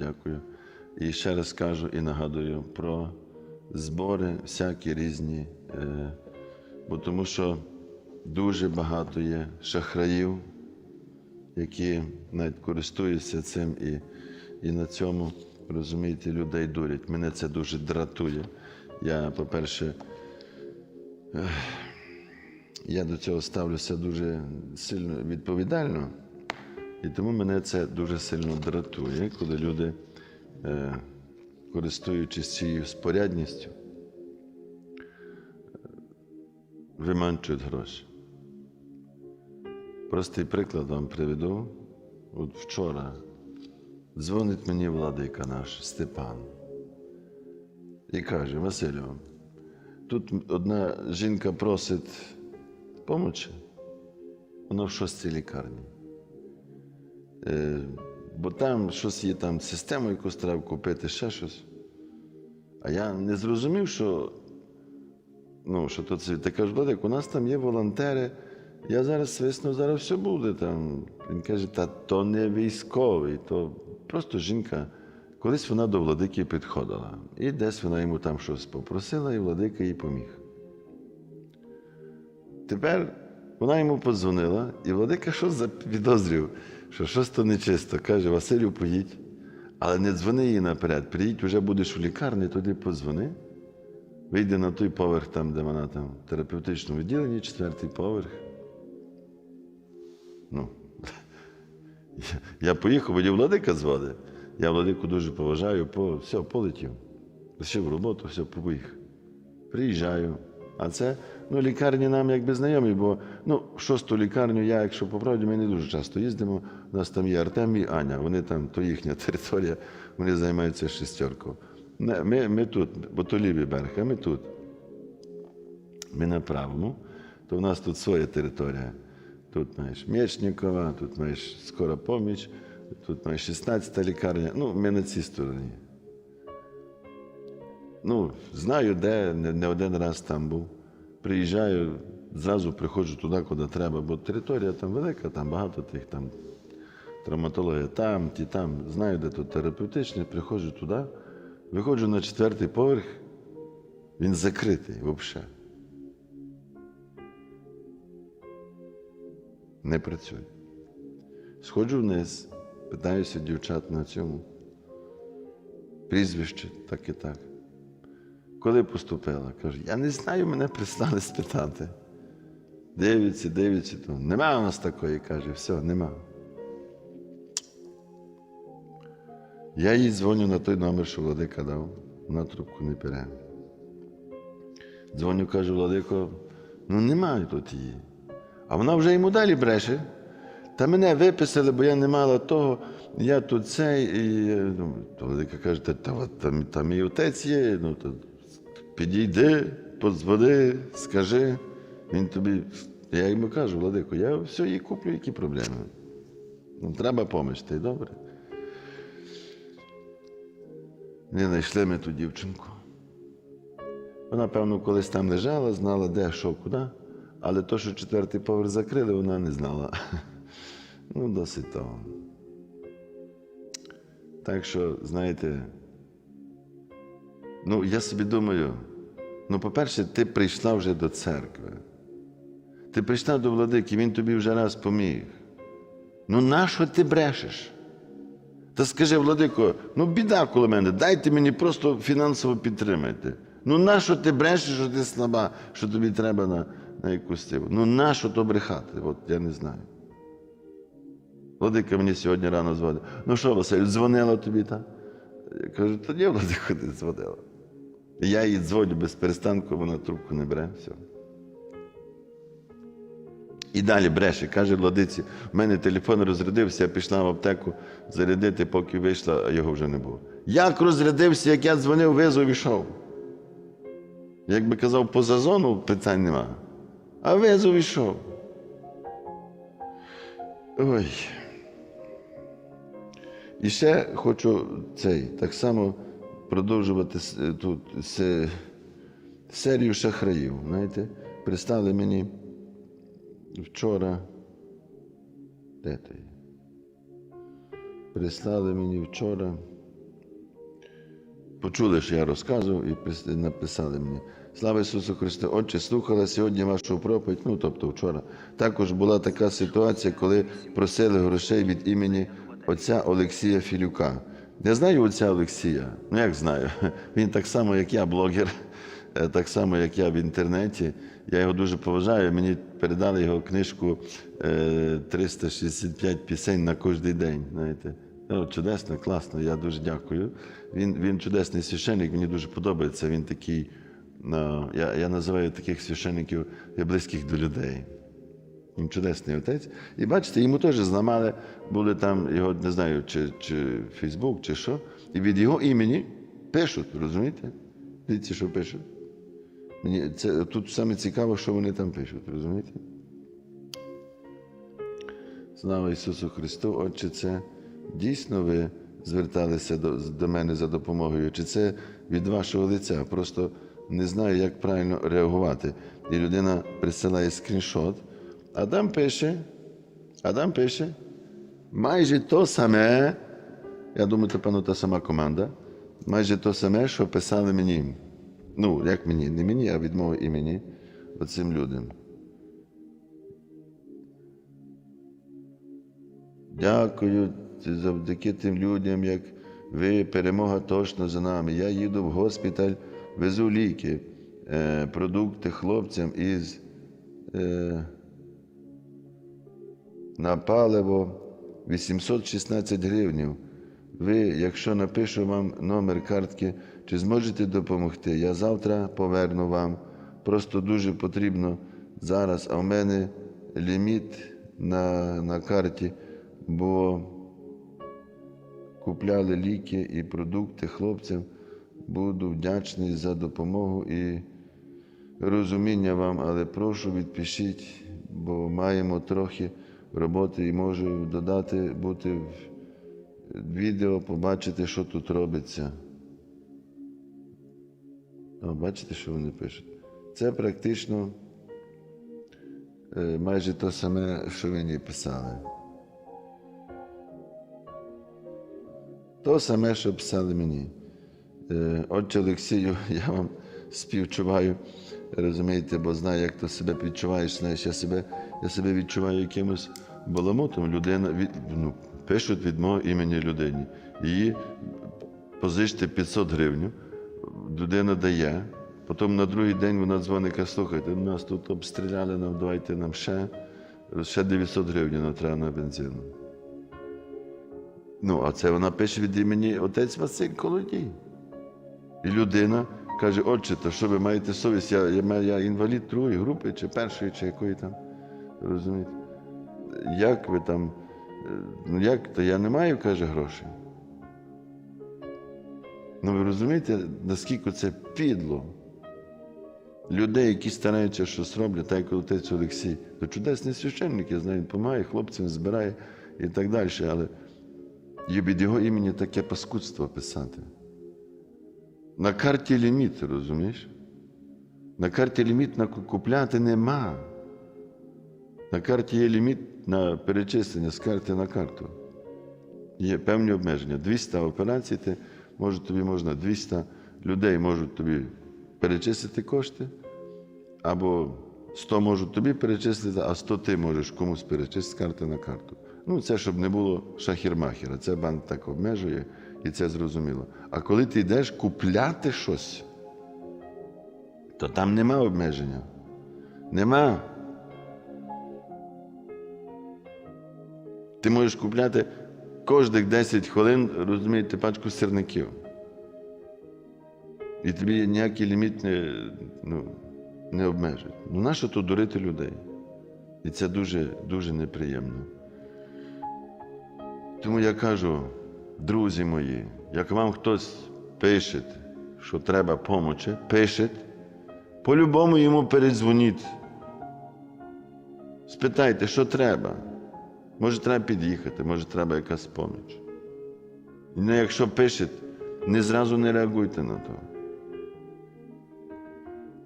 дякую. І ще раз кажу і нагадую про збори всякі різні, е, бо тому що дуже багато є шахраїв, які навіть користуються цим і, і на цьому, розумієте, людей дурять. Мене це дуже дратує. Я, по-перше, я до цього ставлюся дуже сильно відповідально, і тому мене це дуже сильно дратує, коли люди, е, користуючись цією спорядністю, виманчують гроші. Простий приклад вам приведу. От вчора дзвонить мені владика наш Степан і каже: Василю, тут одна жінка просить помочі, вона в шостій лікарні. Е, бо там щось є там систему, якусь треба купити, ще щось. А я не зрозумів, що ну, що то це ти кажеш, Владик, у нас там є волонтери. Я зараз свисну, зараз все буде там. Він каже, та то не військовий, то просто жінка. Колись вона до владики підходила. І десь вона йому там щось попросила, і владика їй поміг. Тепер вона йому подзвонила, і владика щось запідозрив, що щось то нечисто. Каже, Василю, поїдь, але не дзвони їй наперед. Приїдь, вже будеш у лікарні, туди подзвони. Вийде на той поверх, там, де вона там в терапевтичному відділенні, четвертий поверх. Ну, я поїхав, мені владика звали. Я владику дуже поважаю, по, все, полетів. Лишив роботу, все, поїхав. Приїжджаю. А це ну, лікарні нам якби знайомі, бо ну, шосту лікарню я, якщо по правді, ми не дуже часто їздимо. У нас там є Артем і Аня. Вони там, то їхня територія, вони займаються шестеркою. Ми, ми тут, бо то лівий берег, а ми тут. Ми на правому, то в нас тут своя територія. Тут маєш Мєчникова, тут маєш скора поміч, тут маєш 16 та лікарня. Ну, ми на цій стороні. Ну, знаю, де не один раз там був. Приїжджаю, зразу приходжу туди, куди треба, бо територія там велика, там багато тих там травматологія там, ті там. Знаю, де тут терапевтичне, приходжу туди, виходжу на четвертий поверх, він закритий взагалі. Не працює. Сходжу вниз, питаюся дівчат на цьому. Прізвище так і так. Коли поступила? Каже, я не знаю, мене прислали спитати. Дивиться, дивиться, то нема у нас такої, каже, все, нема. Я їй дзвоню на той номер, що Владика дав, вона трубку не бере. Дзвоню, кажу, Владико, ну немає тут її. А вона вже йому далі бреше. Та мене виписали, бо я не мала того, я тут цей. І ну, Владика каже, та, та, там, там і отець є, ну то підійди, подзвони, скажи. Він тобі. Я йому кажу, Владико, я все їй куплю, які проблеми. Ну, треба поміч, й добре. Не знайшли ми ту дівчинку. Вона, певно, колись там лежала, знала, де, що, куди, але то, що четвертий поверх закрили, вона не знала. Ну, досить того. Так що, знаєте, ну, я собі думаю, ну, по-перше, ти прийшла вже до церкви. Ти прийшла до владики, він тобі вже раз поміг. Ну, нащо ти брешеш? Та скажи, Владико, ну біда коло мене, дайте мені просто фінансово підтримайте. Ну нащо ти брешеш, що ти слаба, що тобі треба на, на якусь циву? Ну нащо то брехати? От я не знаю. Владика мені сьогодні рано дзвонив. Ну що, Василь, дзвонила тобі та? Я кажу, та ні, Владико, не дзвонила. Я їй дзвоню без перестанку, вона трубку не бере, все. І далі бреше, каже владиці, в мене телефон розрядився, я пішла в аптеку зарядити, поки вийшла, а його вже не було. Як розрядився, як я дзвонив, визов ішов. Як би казав, поза зону питань нема. А визов ішов. Ой. І ще хочу цей, так само продовжувати тут серію шахраїв. Знаєте, пристали мені вчора. Де ти? Прислали мені вчора почули, що я розказував, і написали мені. Слава Ісусу Христу! Отче, слухала сьогодні вашу проповідь, ну тобто вчора. Також була така ситуація, коли просили грошей від імені отця Олексія Філюка. Я знаю отця Олексія. Ну як знаю? Він так само, як я, блогер, е, так само, як я в інтернеті. Я його дуже поважаю. Мені передали його книжку е, 365 пісень на кожен день. Знаєте. Ну, чудесно, класно, я дуже дякую. Він, він чудесний священник, мені дуже подобається. Він такий, ну, я, я називаю таких священників близьких до людей. Він чудесний отець. І бачите, йому теж зламали, були там його, не знаю, чи, чи Фейсбук, чи що. І від його імені пишуть, розумієте? Дивіться, що пишуть. Мені це тут саме цікаво, що вони там пишуть, розумієте? Слава Ісусу Христу, Отче, це дійсно ви зверталися до, до мене за допомогою, чи це від вашого лиця? Просто не знаю, як правильно реагувати. І людина присилає скріншот, Адам пише, Адам пише, майже то саме, я думаю, це, певно, та сама команда, майже то саме, що писали мені. Ну, як мені, не мені, а від мого імені, оцим людям. Дякую завдяки тим людям, як ви, перемога точно за нами. Я їду в госпіталь, везу ліки, е, продукти хлопцям із е, на паливо 816 гривнів. Ви, якщо напишу вам номер картки, чи зможете допомогти? Я завтра поверну вам. Просто дуже потрібно зараз, а в мене ліміт на, на карті, бо купляли ліки і продукти хлопцям. Буду вдячний за допомогу і розуміння вам, але прошу відпишіть, бо маємо трохи роботи і можу додати, бути в відео, побачити, що тут робиться. О, бачите, що вони пишуть? Це практично е, майже те саме, що мені писали. То саме, що писали мені. Е, Отче Олексію, я вам співчуваю, розумієте, бо знаю, як ти себе відчуваєш. Знаєш, я себе, я себе відчуваю якимось баламутом. Людина від, ну, пишуть від мого імені людині. Її позичте 500 гривень, людина дає. Потім на другий день вона дзвонить, каже, слухайте, нас тут обстріляли, нам давайте нам ще, ще 900 гривень нам треба на бензин. Ну, а це вона пише від імені отець Василь Колодій. І людина каже, отче, то що ви маєте совість? Я, я, я інвалід другої групи, чи першої, чи якої там. Розумієте? Як ви там? Ну як то я не маю, каже, грошей. Ну ви розумієте, наскільки це підло? Людей, які стараються щось роблять, так як отець Олексій, то чудесний священник, я знаю, він допомагає хлопцям, збирає і так далі. Але є від його імені таке паскудство писати. На карті ліміт, розумієш? На карті ліміт на купляти нема. На карті є ліміт на перечислення з карти на карту. Є певні обмеження. 200 операцій, ти, може, тобі можна 200 людей можуть тобі перечислити кошти, або 100 можуть тобі перечислити, а 100 ти можеш комусь перечислити з карти на карту. Ну, це щоб не було шахірмахера. Це банк так обмежує, і це зрозуміло. А коли ти йдеш купляти щось, то там нема обмеження. Нема. Ти можеш купляти кожних 10 хвилин, розумієте, пачку сирників. І тобі ніякий ліміт не, ну, не обмежить. Ну, нащо тут дурити людей? І це дуже, дуже неприємно. Тому я кажу, друзі мої, як вам хтось пише, що треба помочі, пише, по-любому йому передзвоніть. Спитайте, що треба. Може, треба під'їхати, може, треба якась поміч. І якщо пишете, не зразу не реагуйте на то.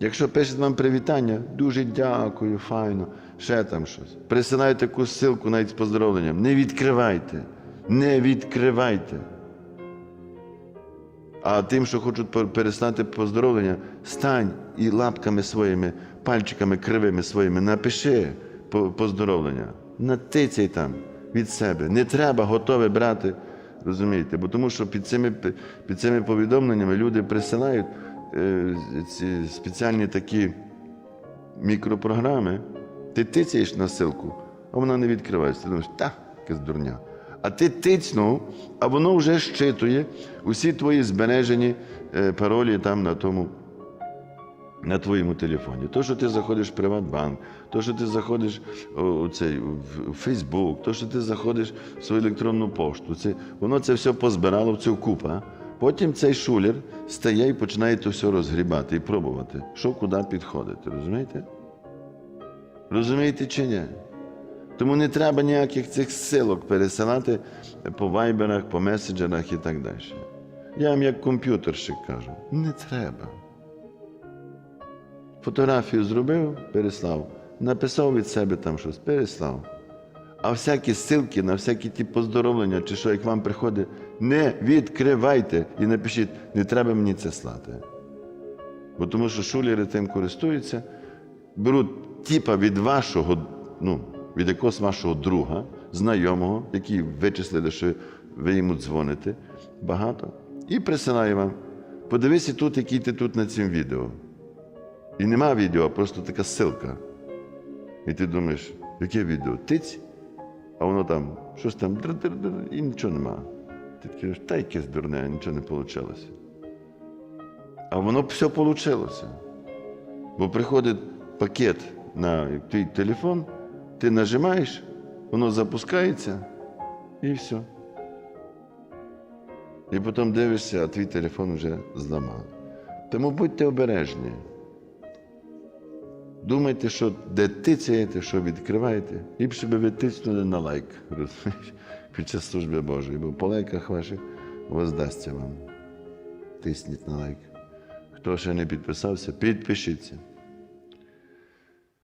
Якщо пишуть вам привітання, дуже дякую, файно, ще там щось. Присилайте якусь ссылку навіть з поздоровленням. Не відкривайте. Не відкривайте. А тим, що хочуть переслати поздоровлення, стань і лапками своїми, пальчиками кривими своїми напиши по- поздоровлення. Натицяй там від себе. Не треба готове брати. Розумієте? Бо тому що під цими, під цими повідомленнями люди присилають е, ці спеціальні такі мікропрограми, ти тицяєш на ссылку, а вона не відкривається. Ти думаєш, та, якась дурня. А ти тицнув, а воно вже щитує усі твої збережені е, паролі там на тому. На твоєму телефоні. То, що ти заходиш в Приватбанк, то, що ти заходиш у, цей, в Фейсбук, то, що ти заходиш в свою електронну пошту, це, воно це все позбирало в цю купа. Потім цей шулер стає і починає то все розгрібати і пробувати, що куди підходити. Розумієте? Розумієте чи ні? Тому не треба ніяких цих силок пересилати по вайберах, по меседжерах і так далі. Я вам як комп'ютерщик кажу, не треба. Фотографію зробив, переслав, написав від себе там щось, переслав. А всякі ссылки на всякі ті поздоровлення, чи що, як вам приходить, не відкривайте і напишіть, не треба мені це слати. Бо тому що шулери тим користуються, беруть типа від вашого, ну, від якогось вашого друга, знайомого, який вичислили, що ви йому дзвоните багато, і присилає вам. Подивися тут, який ти тут на цьому відео. І нема відео, а просто така ссылка. І ти думаєш, яке відео? Тиць, а воно там, щось там, і нічого нема. Ти кажеш, та якесь дурне, нічого не вийшло. А воно все вийшло. Бо приходить пакет на твій телефон, ти нажимаєш, воно запускається і все. І потім дивишся, а твій телефон вже зламали. Тому будьте обережні. Думайте, що де тицяєте, що відкриваєте. Ліпше би ви тиснули на лайк, розумієш, під час служби Божої, бо по лайках ваших воздасться вам. Тисніть на лайк. Хто ще не підписався, підпишіться.